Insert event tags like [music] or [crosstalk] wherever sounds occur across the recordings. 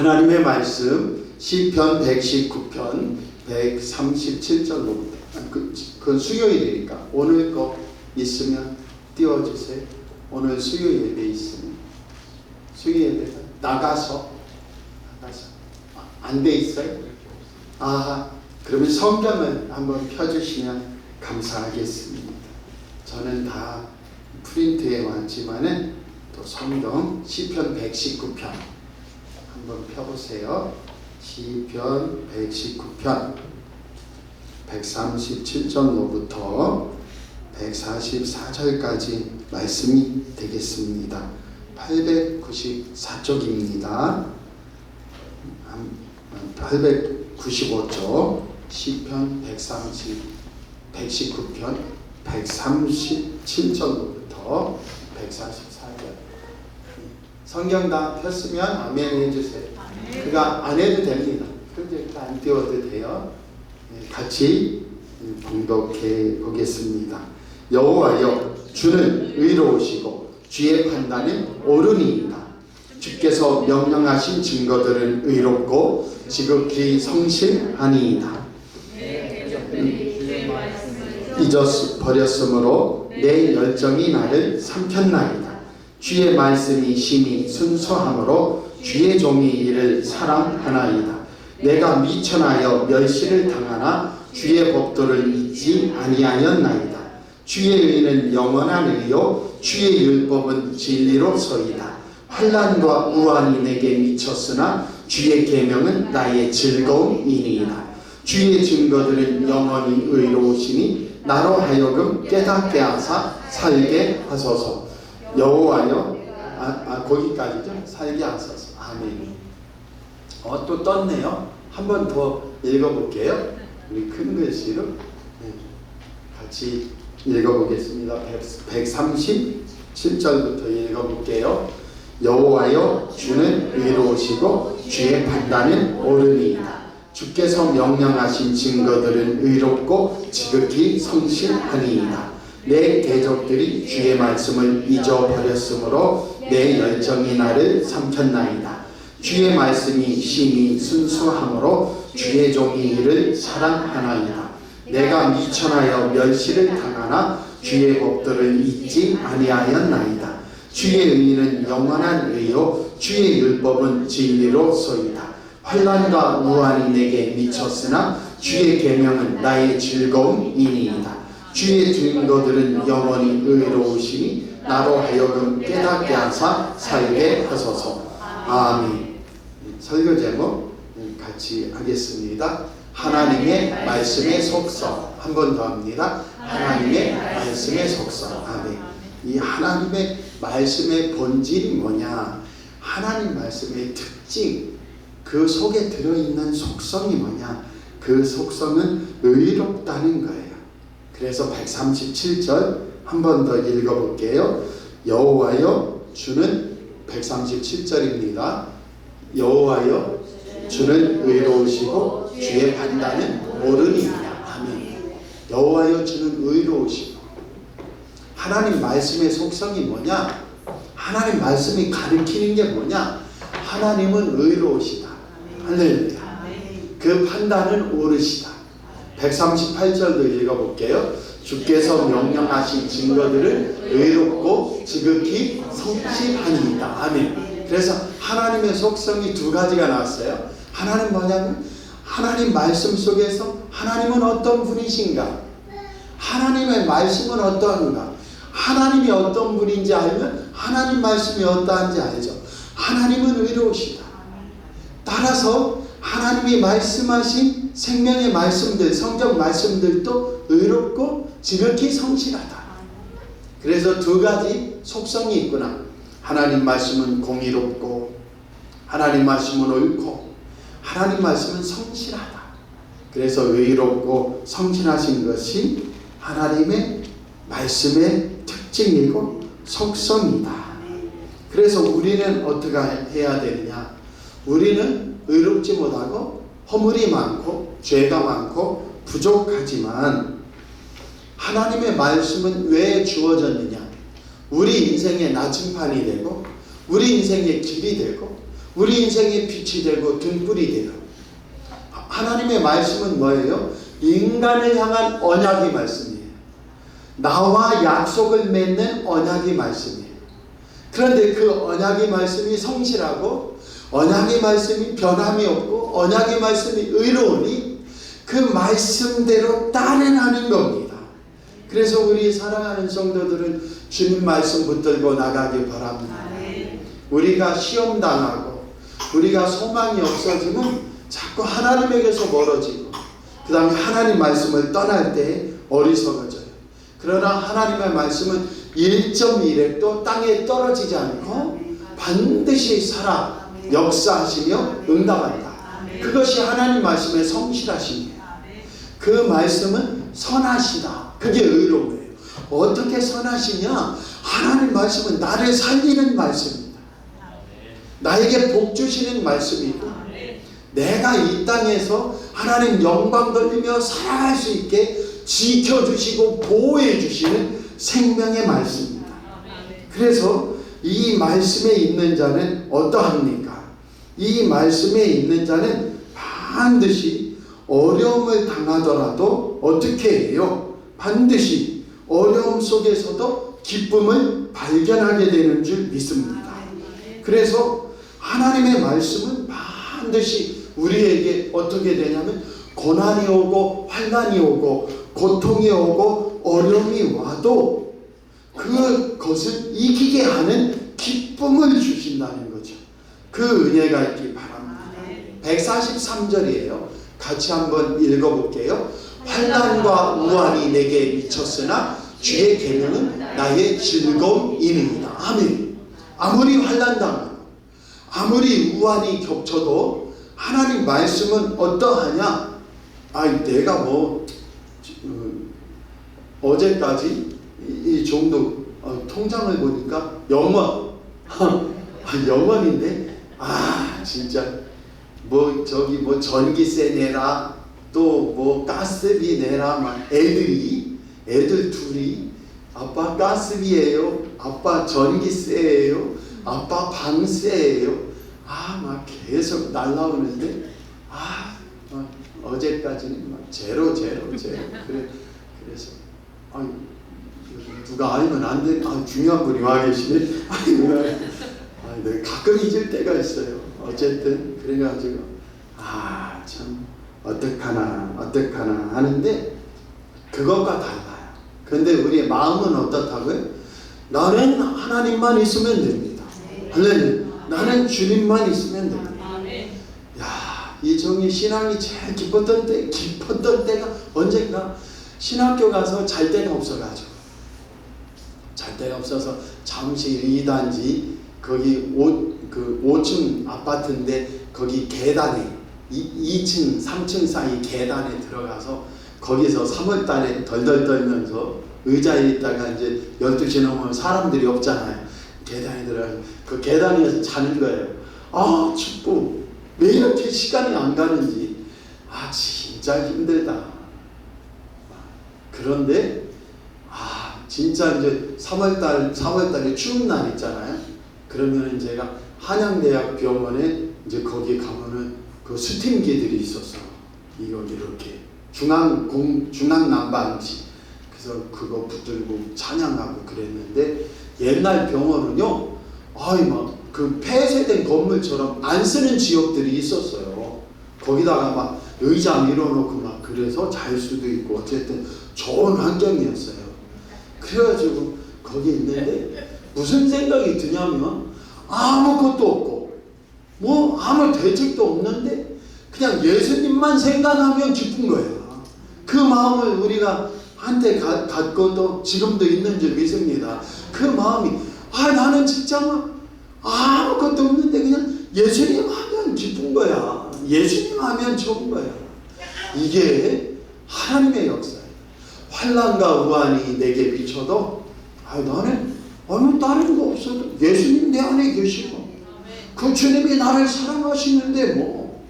하나님의 말씀 시편 119편 137절로부터 그, 그 수요일이니까 오늘 거 있으면 띄워주세요. 오늘 수요 예배 있으면 수요 예배 나가서 나가서 안돼 있어요? 아 그러면 성경을 한번 펴주시면 감사하겠습니다. 저는 다 프린트해 왔지만은 또 성경 시편 119편 한번 펴보세요. 시편 119편 137절로부터 144절까지 말씀이 되겠습니다. 894쪽입니다. 895쪽 시편 130 119편 137절로부터 144절 성경 다 폈으면 아멘 해주세요. 그가 안 해도 됩니다. 프로젝트 안 띄워도 돼요. 네, 같이 봉독해 보겠습니다. 여호와여 주는 의로우시고 주의 판단은 옳으니이다. 주께서 명령하신 증거들은 의롭고 지극히 성실하니이다. 잊어 버렸으므로 내 열정이 나를 삼켰나이다. 주의 말씀이 심히 순수함으로 주의 종이 이를 사랑하나이다. 내가 미천하여 멸시를 당하나 주의 법도를 잊지 아니하였나이다. 주의 의는 영원한 의요 주의 율법은 진리로 서이다. 환란과 우환이 내게 미쳤으나 주의 계명은 나의 즐거움이니이다. 주의 증거들은 영원히 의로우시니 나로 하여금 깨닫게 하사 살게 하소서. 여호와여 아, 아 거기까지죠. 살게 하소서. 아멘. 어 또 떴네요. 한 번 더 읽어볼게요. 우리 큰 글씨로 네. 같이 읽어보겠습니다. 137절부터 읽어볼게요. 여호와여 주는 의로우시고 주의 판단은 옳으니이다. 주께서 명령하신 증거들은 의롭고 지극히 성실하니이다. 내 대적들이 주의 말씀을 잊어버렸으므로 내 열정이 나를 삼켰나이다. 주의 말씀이 심히 순수함으로 주의 종이 이를 사랑하나이다. 내가 미천하여 멸시를 당하나 주의 법들을 잊지 아니하였나이다. 주의 의는 영원한 의요 주의 율법은 진리로소이다. 환란과 우환이 내게 미쳤으나 주의 계명은 나의 즐거움이니이다. 주의 증거들은 영원히 의로우시니 나로 하여금 깨닫게 하사 살게 하소서. 아멘. 설교 제목 같이 하겠습니다. 하나님의 말씀의 속성 한 번 더 합니다. 하나님의 말씀의 속성. 아멘. 이 하나님의 말씀의 본질이 뭐냐? 하나님 말씀의 특징, 그 속에 들어있는 속성이 뭐냐? 그 속성은 의롭다는 거예요. 그래서 137절 한 번 더 읽어볼게요. 여호와여 주는 137절입니다. 여호와여 주는 의로우시고 주의 판단은 옳으니이다. 아멘. 여호와여 주는 의로우시고 하나님 말씀의 속성이 뭐냐? 하나님 말씀이 가르치는 게 뭐냐? 하나님은 의로우시다. 할렐루야. 그 판단은 옳으시다. 138절도 읽어볼게요. 주께서 명령하신 증거들을 의롭고 지극히 성실하니이다. 아멘. 그래서 하나님의 속성이 두 가지가 나왔어요. 하나님 뭐냐면 하나님 말씀 속에서 하나님은 어떤 분이신가? 하나님의 말씀은 어떠한가? 하나님이 어떤 분인지 알면 하나님 말씀이 어떠한지 알죠. 하나님은 의로우시다. 따라서 하나님이 말씀하신 생명의 말씀들, 성경 말씀들도 의롭고 지극히 성실하다. 그래서 두 가지 속성이 있구나. 하나님 말씀은 공의롭고, 하나님 말씀은 옳고, 하나님 말씀은 성실하다. 그래서 의롭고 성실하신 것이 하나님의 말씀의 특징이고 속성이다. 그래서 우리는 어떻게 해야 되느냐? 우리는 의롭지 못하고 허물이 많고 죄가 많고 부족하지만 하나님의 말씀은 왜 주어졌느냐? 우리 인생의 나침반이 되고 우리 인생의 길이 되고 우리 인생의 빛이 되고 등불이 돼요. 하나님의 말씀은 뭐예요? 인간을 향한 언약의 말씀이에요. 나와 약속을 맺는 언약의 말씀이에요. 그런데 그 언약의 말씀이 성실하고 언약의 말씀이 변함이 없고 언약의 말씀이 의로우니 그 말씀대로 따르라는 겁니다. 그래서 우리 사랑하는 성도들은 주님 말씀 붙들고 나가기 바랍니다. 우리가 시험 당하고 우리가 소망이 없어지면 자꾸 하나님에게서 멀어지고 그 다음에 하나님 말씀을 떠날 때 어리석어져요. 그러나 하나님의 말씀은 1.1핵도 땅에 떨어지지 않고 반드시 살아 역사하시며 응답한다. 그것이 하나님 말씀의 성실하심이에요. 그 말씀은 선하시다. 그게 의로워요. 어떻게 선하시냐? 하나님 말씀은 나를 살리는 말씀입니다. 나에게 복 주시는 말씀이고 내가 이 땅에서 하나님 영광 돌리며 살아갈 수 있게 지켜주시고 보호해 주시는 생명의 말씀입니다. 그래서 이 말씀에 있는 자는 어떠합니까? 이 말씀에 있는 자는 반드시 어려움을 당하더라도 어떻게 해요? 반드시 어려움 속에서도 기쁨을 발견하게 되는 줄 믿습니다. 그래서 하나님의 말씀은 반드시 우리에게 어떻게 되냐면 고난이 오고 환난이 오고 고통이 오고 어려움이 와도 그것을 이기게 하는 기쁨을 주신다는. 그 은혜가 있기 바랍니다. 143절이에요. 같이 한번 읽어볼게요. 환난과 우환이 내게 미쳤으나 주의 계명은 나의 즐거움이니이다. 아멘. 아무리 환난당 아무리 우환이 겹쳐도 하나님 말씀은 어떠하냐? 아, 내가 뭐 어, 어제까지 이, 이 정도 어, 통장을 보니까 영원 [laughs] 아, 영원인데 아 진짜 뭐 저기 뭐 전기세 내라 또 뭐 가스비 내라 막 애들이 애들 둘이 아빠 가스비예요 아빠 전기세예요 아빠 방세예요 아 막 계속 날라오는데 아막 어제까지는 막 제로 제로 제로 그래 그래서 아 누가 알면 안 돼. 아 중요한 분이 와 계시네. 아이고 아, 네, 가끔 잊을 때가 있어요. 어쨌든 그래가지고 아 참 어떡하나 어떡하나 하는데 그것과 달라요. 근데 우리의 마음은 어떻다고요? 나는 하나님만 있으면 됩니다. 할렐루야. 나는 주님만 있으면 됩니다. 야, 이 종이 신앙이 제일 기뻤던 때, 기뻤던 때가 언젠가 신학교 가서 잘 데가 없어가지고 잘 데가 없어서 잠실 2단지 거기 5, 그 5층 아파트인데 거기 계단에 2, 2층 3층 사이 계단에 들어가서 거기서 3월 달에 덜덜 떨면서 의자에 있다가 이제 12시 넘으면 사람들이 없잖아요. 계단에 들어가서 그 계단 위에서 자는 거예요. 아 춥고 왜 이렇게 시간이 안 가는지 아 진짜 힘들다. 그런데 아 진짜 이제 3월 달 3월 달에 추운 날 있잖아요. 그러면은 제가 한양대학 병원에 이제 거기 가면은 그 스팀기들이 있었어. 이거 이렇게 중앙 공 중앙 난방지. 그래서 그거 붙들고 찬양하고 그랬는데 옛날 병원은요. 아이 막 그 폐쇄된 건물처럼 안 쓰는 지역들이 있었어요. 거기다가 막 의자 밀어놓고 막 그래서 잘 수도 있고 어쨌든 좋은 환경이었어요. 그래가지고 거기 있는데 무슨 생각이 드냐면 아무것도 없고 뭐 아무 대책도 없는데 그냥 예수님만 생각하면 기쁜 거예요. 그 마음을 우리가 한때 가, 갖고도 지금도 있는 줄 믿습니다. 그 마음이 아 나는 직장은 아무것도 없는데 그냥 예수님 하면 기쁜 거야. 예수님 하면 좋은 거야. 이게 하나님의 역사예요. 환란과 우환이 내게 비쳐도 아 나는 어느 다른 거 없어도 예수님 내 안에 계시고 그 주님이 나를 사랑하시는데 뭐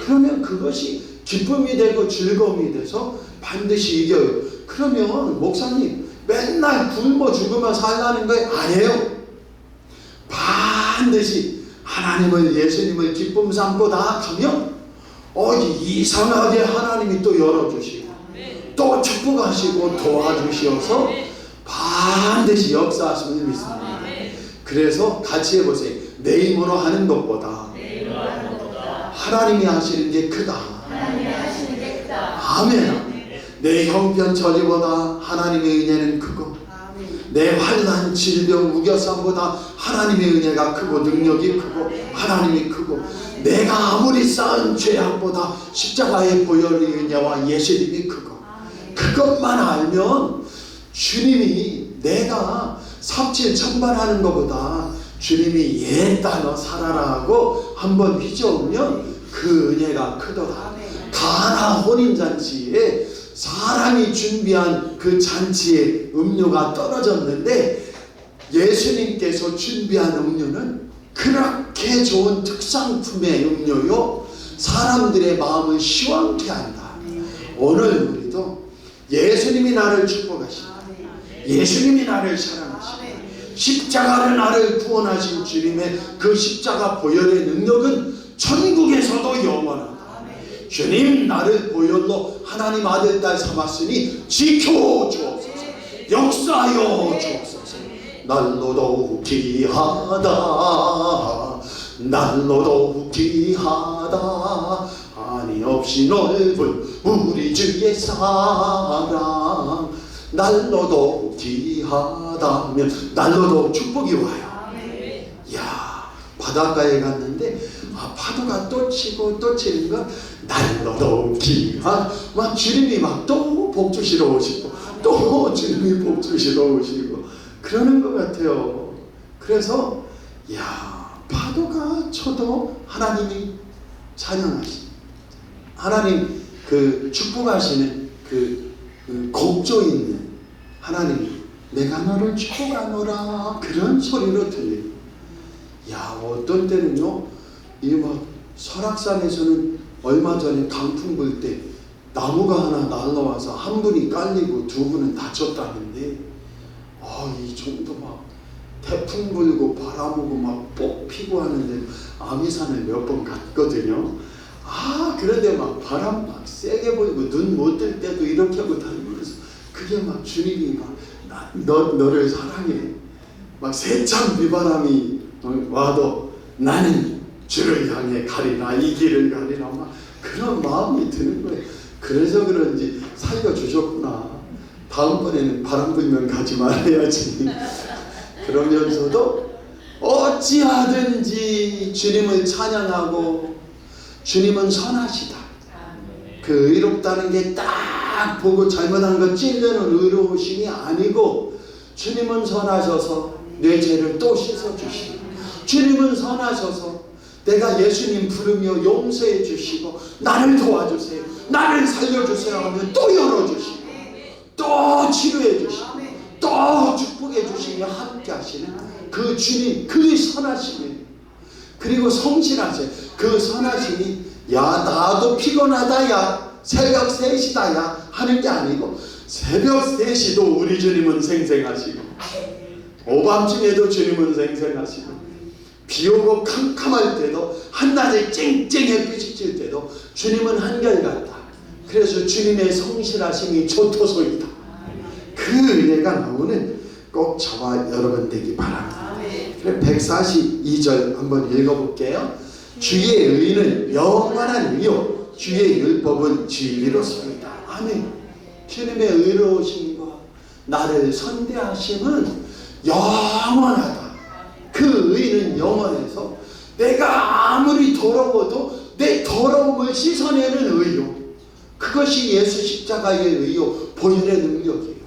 그러면 그것이 기쁨이 되고 즐거움이 돼서 반드시 이겨요. 그러면 목사님 맨날 굶어 죽으며 살라는 거 아니에요. 반드시 하나님을 예수님을 기쁨 삼고 나아가면 어 이상하게 하나님이 또 열어주시고 또 축복하시고 도와주시어서 반드시 역사하심을 믿습니다. 그래서 같이 해보세요. 내 힘으로 하는 것보다 하나님이 하시는 게 크다. 아멘. 내 형편 처지보다 하나님의 은혜는 크고 내 환난 질병 우겨쌈보다 하나님의 은혜가 크고 능력이 크고 하나님이 크고 내가 아무리 쌓은 죄악보다 십자가의 보혈의 은혜와 예수님이 크고 그것만 알면 주님이 내가 삽질 천반하는 것보다 주님이 옛다 너 살아라 하고 한번 휘저으면 그 은혜가 크더라. 가나 혼인잔치에 사람이 준비한 그 잔치에 음료가 떨어졌는데 예수님께서 준비한 음료는 그렇게 좋은 특상품의 음료요. 사람들의 마음을 시원케 한다. 오늘 우리도 예수님이 나를 축복하시고 예수님이 나를 사랑하시고 십자가를 나를 구원하신 주님의 그 십자가 보혈의 능력은 천국에서도 영원하다. 주님 나를 보혈로 하나님 아들 딸 삼았으니 지켜주옵소서. 역사하여 주옵소서. 날로도 귀하다. 날로도 귀하다. 아니 없이 넓은 우리 주의 사랑 날로도 귀하다면 날로도 축복이 와요. 야 바닷가에 갔는데 아, 파도가 또 치고 또 치는 건 날로도 귀한 막 주님이 막 또 복주시러 오시고 또 주님이 복주시러 오시고 그러는 것 같아요. 그래서 야 파도가 쳐도 하나님이 찬양하시 하나님 그 축복하시는 그, 그 곡조 있는 하나님 내가 너를 축복하노라. 그런 소리로 들려요 야 어떤 때는요 이막 설악산에서는 얼마 전에 강풍 불 때 나무가 하나 날라와서 한 분이 깔리고 두 분은 다쳤다는데 아이 정도 막 태풍 불고 바람 오고 막 뽑히고 하는데 아미산을 몇 번 갔거든요. 아 그런데 막 바람 막 세게 불고 눈 못 뜰 때도 이렇게 하고 다니면서 그게 막 주님이 막 나, 너, 너를 사랑해 막 세찬 비바람이 와도 나는 주를 향해 가리라 이 길을 가리라 막 그런 마음이 드는 거예요. 그래서 그런지 살려 주셨구나. 다음번에는 바람 불면 가지 말아야지. [laughs] 그러면서도 어찌하든지 주님을 찬양하고 주님은 선하시다. 그 의롭다는 게딱 보고 잘못한 거 찔려는 의로우심이 아니고 주님은 선하셔서 내 죄를 또 씻어주시고 주님은 선하셔서 내가 예수님 부르며 용서해 주시고 나를 도와주세요. 나를 살려주세요 하면 또 열어주시고 또 치료해 주시고 또 축복해 주시며 함께 하시는 그 주님 그 선하심이 그리고 성실하세요. 그 선하심이 야 나도 피곤하다 야. 새벽 3시다 야 하는 게 아니고 새벽 3시도 우리 주님은 생생하시고 오밤중에도 주님은 생생하시고 비 오고 캄캄할 때도 한낮에 쨍쨍 햇빛이 질 때도 주님은 한결같다. 그래서 주님의 성실하심이 좋토소이다. 그 은혜가 나오는 꼭 저와 여러분 되기 바랍니다. 그래 142절 한번 읽어볼게요. 주의 의는 영원한 의요 주의 율법은 진리로습니다 아멘. 주님의 의로우심과 나를 선대하심은 영원하다. 그 의는 영원해서 내가 아무리 더러워도 내 더러움을 씻어내는 의요. 그것이 예수 십자가의 의요 본연의 능력이에요.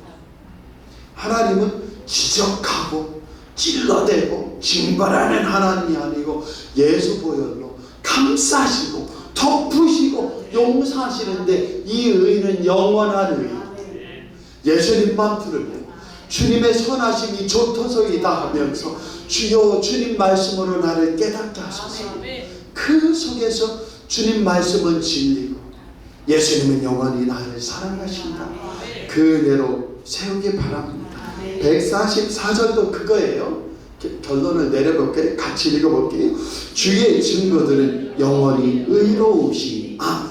하나님은 지적하고 찔러대고 징벌하는 하나님이 아니고 예수 보혈로 감싸시고 덮으시고 용서하시는데 이 의는 영원한 의 예수님만 부르면 주님의 선하심이 좋도소이다 하면서 주여 주님 말씀으로 나를 깨닫게 하소서. 그 속에서 주님 말씀은 진리고 예수님은 영원히 나를 사랑하신다. 그 은혜로 세우기 바랍니다. 144절도 그거예요. 게- 결론을 내려볼게요. 같이 읽어볼게요. 주의 증거들은 영원히 의로우시. 아,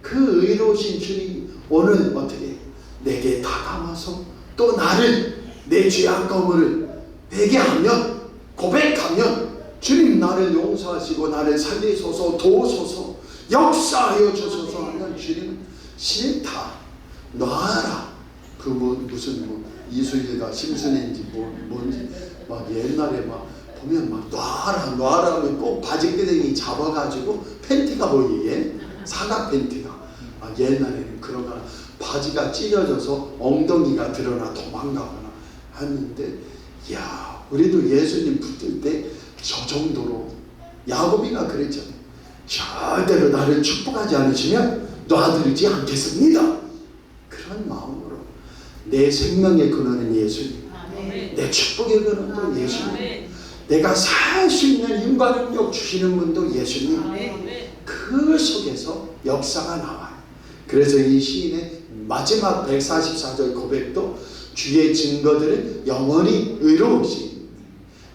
그 의로우신 주님 오늘 어떻게 내게 다가와서 또 나를 내 죄악 거물을 회개하면 고백하면 주님 나를 용서하시고 나를 살리소서 도우소서 역사하여 주소서 하면 주님은 싫다 놔라 그 뭐, 무슨 뭐 이수희가 심순애인지 뭐 뭔지 막 옛날에 막 보면 막 놔라 놔라 하면 꼭 바지끄댕이 잡아가지고 팬티가 보이게 사각 팬티가. 아, 옛날에는 그러거나 바지가 찢어져서 엉덩이가 드러나 도망가거나 하는데 야 우리도 예수님 붙들 때저 정도로 야곱이가 그랬잖아요. 절대로 나를 축복하지 않으시면 놔두지 않겠습니다. 그런 마음으로 내 생명의 근원은 예수님. 내 축복의 근원도 예수님 내가 살 수 있는 힘과 능력 주시는 분도 예수님. 그 속에서 역사가 나와요. 그래서 이 시인의 마지막 144절 고백도 주의 증거들은 영원히 의로우시.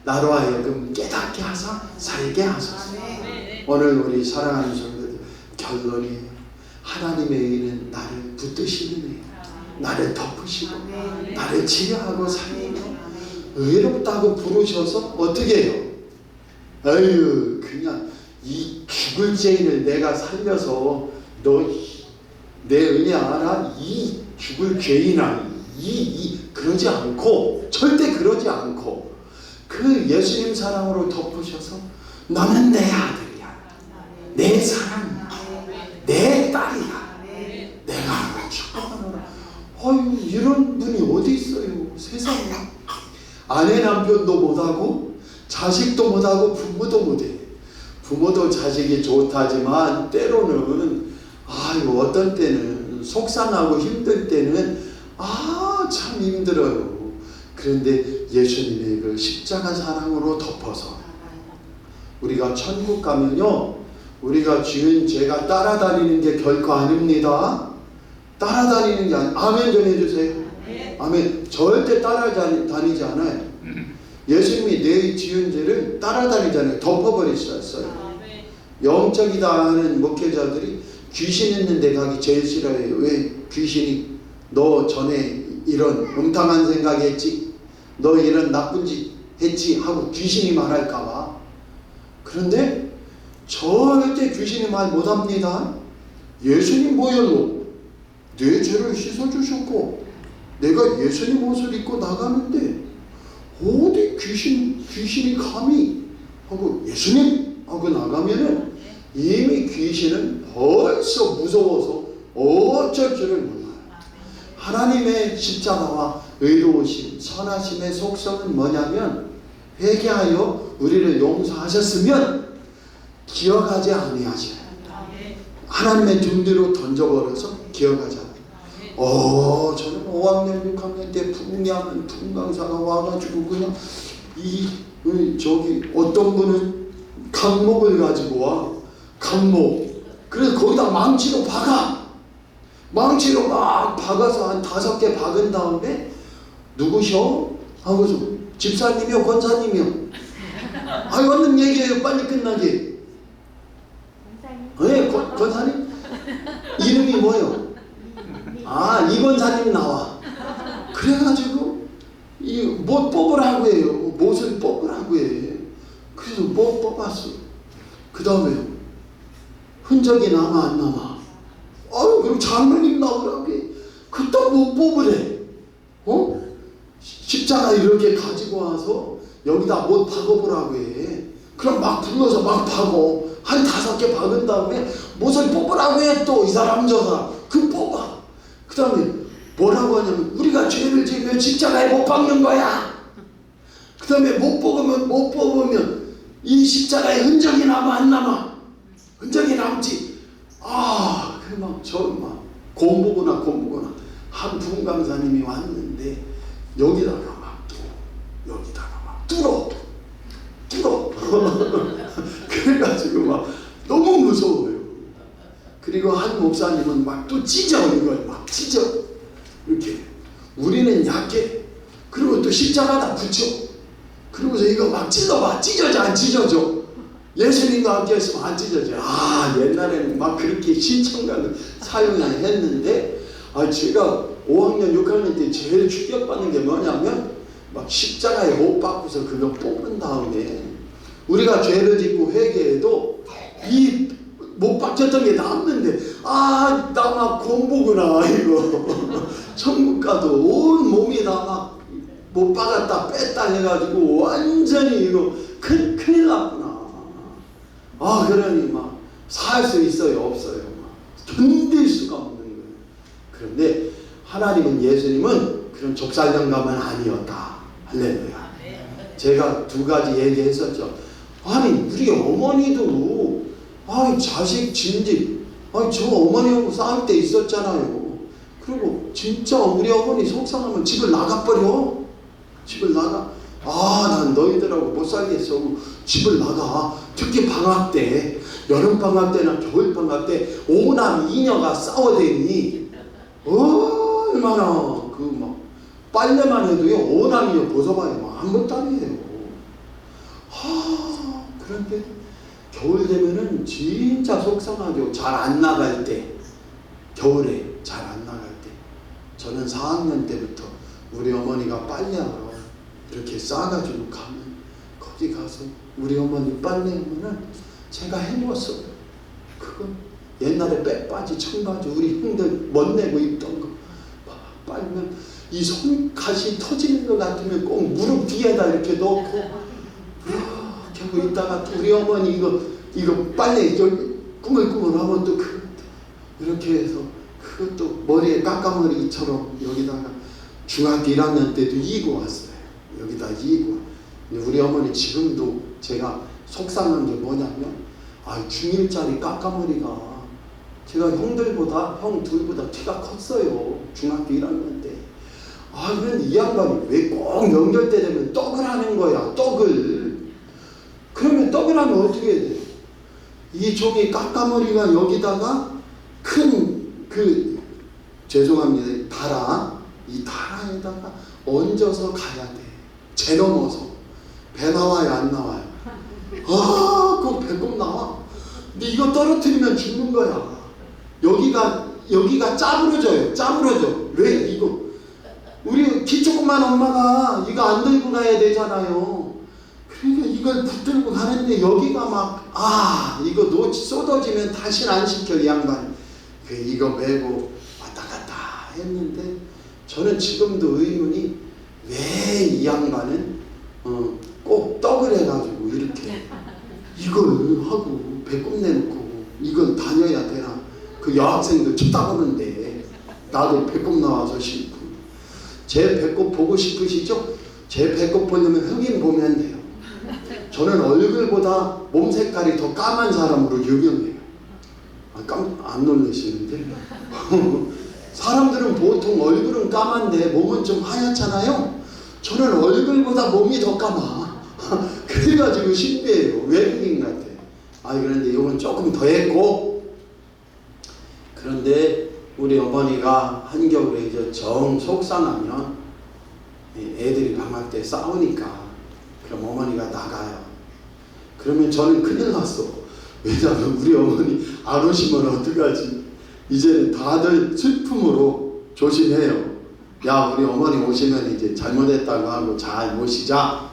나로 하여금 깨닫게 하사 살게 하소서. 오늘 우리 사랑하는 성도들 결론이에요. 하나님의 의는 나를 붙드시는 애, 나를 덮으시고 나를 치료하고 살리고 의롭다고 부르셔서 어떻게 해요? 아유 그냥 이 죽을 죄인을 내가 살려서 너 내 은혜 알아? 이 죽을 죄인아 이, 이 그러지 않고 절대 그러지 않고 그 예수님 사랑으로 덮으셔서 너는 내 아들이야. 내 사랑이야. 내 딸이야. 내가 축복하노라 어휴 이런 분이 어디 있어요? 세상에 아내 남편도 못하고 자식도 못하고 부모도 못해. 부모도 자식이 좋다지만 때로는 아유 어떤 때는 속상하고 힘들 때는 아 참 힘들어요. 그런데 예수님의 그 십자가 사랑으로 덮어서 우리가 천국 가면요 우리가 지은 죄가 따라다니는 게 결코 아닙니다. 따라다니는 게 아니 아멘 좀 해주세요. 아멘. 절대 따라다니지 않아요 예수님이 내 지은 죄를 따라다니잖아요 덮어버리셨어요. 영적이다 하는 목회자들이 귀신 있는 데 가기 제일 싫어해요. 왜 귀신이 너 전에 이런 음탕한 생각했지? 너 이런 나쁜 짓 했지? 하고 귀신이 말할까봐. 그런데 절대 귀신이 말 못합니다. 예수님 보혈로 내 죄를 씻어주셨고 내가 예수님 옷을 입고 나가는데 어디 귀신 귀신이 감히 하고 예수님 하고 나가면은 이미 귀신은 벌써 무서워서 어쩔 줄을 몰라요. 하나님의 십자가와 의로우심, 선하심의 속성은 뭐냐면 회개하여 우리를 용서하셨으면 기억하지 아니하시요. 하나님의 등뒤로 던져버려서 기억하지 않아요. 어, 저는 5학년, 6학년 때 풍냐는 풍강사가 와가지고 그냥 이, 이 저기 어떤 분은 강목을 가지고 와 강목. 그래서 거기다 망치로 박아. 망치로 막 박아서 한 다섯 개 박은 다음에 누구셔? 하고서 집사님이요, 권사님이요. 아, 얼른 얘기해요. 빨리 끝나게. 네, 권, 권사님? 이름이 뭐요? 아, 이권사님 나와. 그래가지고 이못 뽑으라고 해요. 못을 뽑으라고 해. 그래서 못 뽑았어. 그 다음에 흔적이 남아 안 남아? 아유 그럼 장로님 나오라고 해. 그또 못 뽑으래. 어? 십자가 이렇게 가지고 와서 여기다 못 박아보라고 해. 그럼 막 불러서 막 박어. 한 다섯 개 박은 다음에 못을 뽑으라고 해 또 이 사람 저 사람. 그 뽑아. 그 다음에 뭐라고 하냐면 우리가 죄를 지으면 십자가에 못 박는 거야. 그 다음에 못 뽑으면 못 뽑으면 이 십자가에 흔적이 남아 안 남아? 흔적이 남지. 아, 그막 저막 공부구나 공부구나 한 부흥 강사님이 왔는데 여기다가 막 뚫어, 여기다가 막 뚫어, 뚫어. [laughs] 그래가지고 막 너무 무서워요. 그리고 한 목사님은 막 또 찢어 이걸 막 찢어 이렇게 우리는 약해. 그리고 또 십자가다 붙여. 그 그러고서 이거 막 찔러봐. 찢어져 안 찢어져? 예수님과 함께 했으면 안 찢어져. 아 옛날에는 막 그렇게 신청각을 사용했는데 아 제가 5학년 6학년 때 제일 충격받는 게 뭐냐면 막 십자가에 못 박고서 그거 뽑은 다음에 우리가 죄를 짓고 회개해도 이 못 박혔던 게 남는데 아 나 막 공보구나 이거. [laughs] 천국 가도 온 몸이 다 막 못 박았다 뺐다 해가지고 완전히 이거 큰, 큰일 났구나 아 그러니 막 살 수 있어요 없어요 막 견딜 수가 없는 거예요 그런데 하나님은 예수님은 그런 족살 영감은 아니었다 할렐루야 제가 두 가지 얘기했었죠. 아니 우리 어머니도 아이 자식 진집 아니 저 어머니하고 싸울 때 있었잖아요. 그리고 진짜 우리 어머니 속상하면 집을 나가버려. 집을 나가. 아 난 너희들하고 못 살겠어. 집을 나가. 특히 방학 때 여름 방학 때나 겨울 방학 때 오남 이녀가 싸워대니 얼마나 그 막 빨래만 해도요 오남이요 벗어봐요 뭐 아무 땀이에요. 하 그런데 겨울 되면은 진짜 속상하죠. 잘 안 나갈 때 겨울에 잘 안 나갈 때 저는 4학년 때부터 우리 어머니가 빨래하러 이렇게 싸가지고 가면 거기 가서 우리 어머니 빨래하면은 제가 해놓았어요. 그거 옛날에 빼바지 청바지 우리 형들 멋내고 입던 거 빨면 이 손가시 터지는 것 같으면 꼭 무릎 뒤에다 이렇게 넣고 이렇게 하고 있다가 또 우리 어머니 이거 이거 빨래 여기 꾸물꾸물하면 또 그, 이렇게 해서 그것도 머리에 깎아머리처럼 여기다가 중학교 1학년 때도 이고 왔어요. 여기다 이고. 우리 어머니 지금도 제가 속상한 게 뭐냐면 아 중1짜리 깎아머리가 제가 형들보다 형 둘보다 키가 컸어요. 중학교 1학년 때. 아 그런데 이 양반이 왜꼭 명절 때 되면 떡을 하는 거야. 떡을. 그러면 떡을 하면 어떻게 해야 돼? 이 종이 깎아머리가 여기다가 큰 그 죄송합니다. 다라 이 다라에다가 얹어서 가야 돼. 재 넘어서 배 나와요 안 나와요? 아, 그거 배꼽 나와. 근데 이거 떨어뜨리면 죽는 거야. 여기가 여기가 짜부러져요. 짜부러져. 왜 이거? 우리 키 조그만 엄마가 이거 안 들고 가야 되잖아요. 그러니까 이걸 붙들고 가는데 여기가 막 아 이거 놓 쏟아지면 다시 안 시켜 이 양반. 그 이거 메고 왔다 갔다 했는데 저는 지금도 의문이 왜 이 양반은 어, 꼭 떡을 해가지고 이렇게 이걸 하고 배꼽 내놓고 이걸 다녀야 되나? 그 여학생들 쳐다보는데 나도 배꼽 나와서 싫고 제 배꼽 보고 싶으시죠? 제 배꼽 보려면 흑인 보면 돼요. 저는 얼굴보다 몸 색깔이 더 까만 사람으로 유명해요. 아, 깜, 안 놀라시는데? [laughs] 사람들은 보통 얼굴은 까만데 몸은 좀 하얗잖아요. 저는 얼굴보다 몸이 더 까마. [laughs] 그래가지고 신비해요. 외국인 같아. 아 그런데 이건 조금 더 했고 그런데 우리 어머니가 한겨울에 이제 정 속상하면 이 애들이 방학 때 싸우니까 그럼 어머니가 나가요. 그러면 저는 큰일 났어. 왜냐하면 우리 어머니 안 오시면 어떡하지? 이제는 다들 슬픔으로 조심해요. 야 우리 어머니 오시면 이제 잘못했다고 하고 잘 모시자.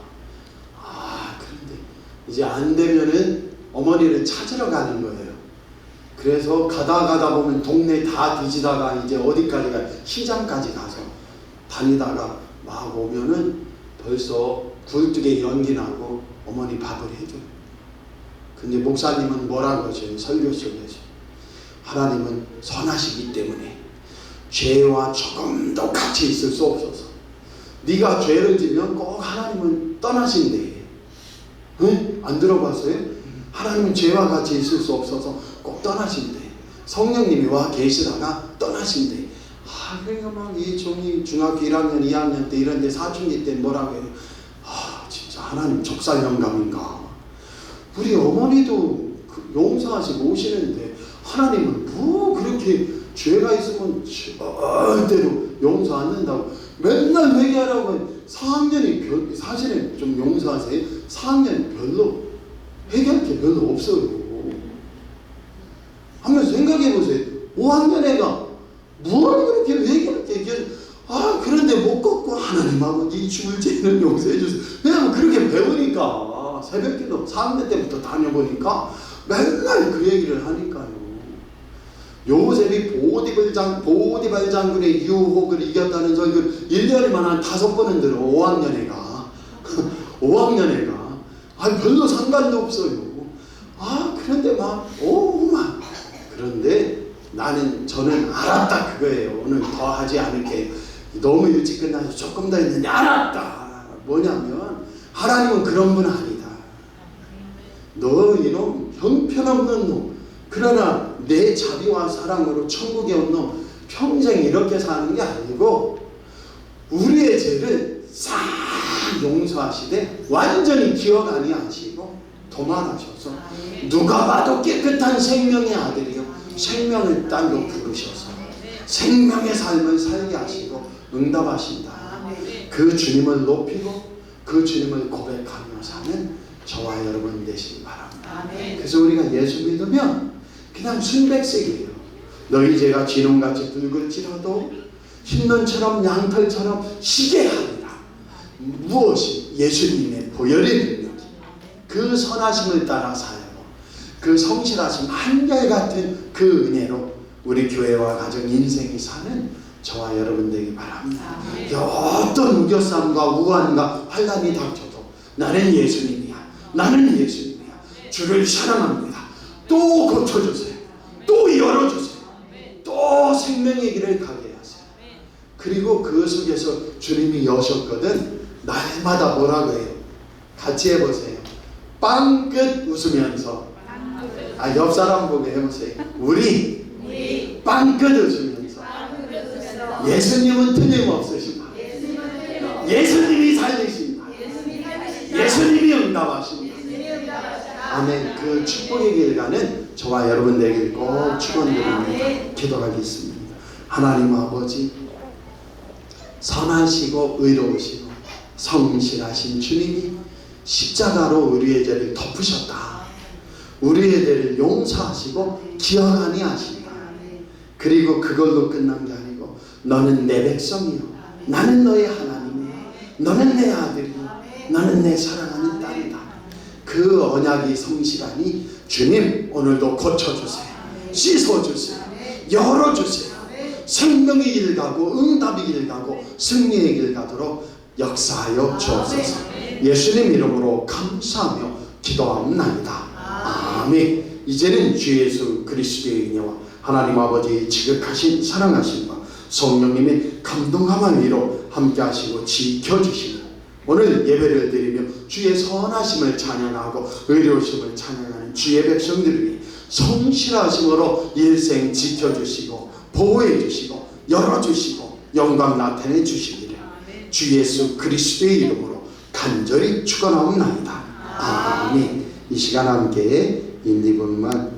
아 그런데 이제 안 되면은 어머니를 찾으러 가는 거예요. 그래서 가다 가다 보면 동네 다 뒤지다가 이제 어디까지 가 시장까지 가서 다니다가 막 오면은 벌써 굴뚝에 연기 나고 어머니 밥을 해줘요. 근데 목사님은 뭐라고 하셔요? 설교 속에서 하나님은 선하시기 때문에 죄와 조금 더 같이 있을 수 없어서 네가 죄를 지면 꼭 하나님은 떠나신대. 응? 안 들어봤어요? 하나님은 죄와 같이 있을 수 없어서 꼭 떠나신대. 성령님이 와 계시다가 떠나신대. 아, 그러니까 막 이 종이 중학교 1학년, 2학년 때 이런 데 사춘기 때 뭐라고 해요? 아, 진짜 하나님 적살 영감인가? 우리 어머니도 그 용서하시고 오시는데 하나님은 뭐 그렇게 죄가 있으면 절대로 용서 안 된다고 맨날 회개하라고 4학년이 별, 사실은 좀 용서하세요. 4학년 별로 해결할 게 별로 없어요. 한번 생각해 보세요. 5학년 애가 뭘 그렇게 회개할 게 이게 아 그런데 못 걷고 하나님 아버지 죽을 죄는 용서해 주세요. 왜냐면 그렇게 배우니까 새벽기도 4학년 때부터 다녀보니까 맨날 그 얘기를 하니까요. 요셉이 보디발장 보디발 장군의 유혹을 이겼다는 설교를 1년에만 한 다섯 번은 들어 5학년 애가 5학년 [laughs] 애가 아 별로 상관도 없어요. 아 그런데 막 오 막 그런데 나는 저는 알았다 그거예요. 오늘 더 하지 않을게. 너무 일찍 끝나서 조금 더 했는데 알았다. 뭐냐면 하나님은 그런 분 아니다. 너 이놈 형편없는 놈. 그러나 내 자비와 사랑으로 천국에 온 놈 평생 이렇게 사는 게 아니고 우리의 죄를 싹 용서하시되 완전히 기억 아니하시고 도말하셔서 누가 봐도 깨끗한 생명의 아들이요 생명의 딸로 부르셔서 생명의 삶을 살게 하시고 응답하신다. 그 주님을 높이고 그 주님을 고백하며 사는 저와 여러분 되시기 바랍니다. 그래서 우리가 예수 믿으면 그냥 순백색이에요. 너희 죄가 진홍같이 붉을지라도 흰눈처럼 양털처럼 시게 하리라. 무엇이 예수님의 보혈의 능력이 그 선하심을 따라 살고 그 성실하심 한결같은 그 은혜로 우리 교회와 가정 인생이 사는 저와 여러분 되기 바랍니다. 어떤 우겨쌈과 우환과 환란이 닥쳐도 나는 예수님이야. 나는 예수님이야. 주를 사랑합니다. 또 고쳐주세요. 또 열어주세요. 또 생명의 길을 가게 하세요. 그리고 그 속에서 주님이 여셨거든 날마다 뭐라고 해요? 같이 해보세요. 빵끝 웃으면서 아, 옆 사람 보게 해보세요. 우리 빵끝 웃으면서 예수님은 틀림없으십니다. 예수님이 살리십니다. 예수님이 응답하십니다. 아멘. 그 축복의 길 가는 저와 여러분 되길 꼭 축원드립니다. 기도하겠습니다. 하나님 아버지 선하시고 의로우시고 성실하신 주님이 십자가로 우리의 죄를 덮으셨다. 우리의 죄를 용서하시고 기억 아니하신다. 그리고 그걸로 끝난 게 아니고 너는 내 백성이요. 나는 너의 하나님이요. 너는 내 아들이요. 너는 내 사랑하는. 그 언약이 성실하니 주님 오늘도 고쳐주세요. 씻어주세요. 열어주세요. 생명의 길 가고 응답의 길 가고 승리의 길 가도록 역사하여 주옵소서. 예수님 이름으로 감사하며 기도합니다. 아멘. 이제는 주 예수 그리스도의 은혜와 하나님 아버지의 지극하신 사랑하심과 성령님의 감동함을 위로 함께 하시고 지켜주시고 오늘 예배를 드리며 주의 선하심을 찬양하고 의로우심을 찬양하는 주의 백성들을 위해 성실하심으로 일생 지켜주시고 보호해 주시고 열어주시고 영광 나타내 주시기를 주 예수 그리스도의 이름으로 간절히 축원하옵나이다. 아멘. 이 시간 함께 인디분만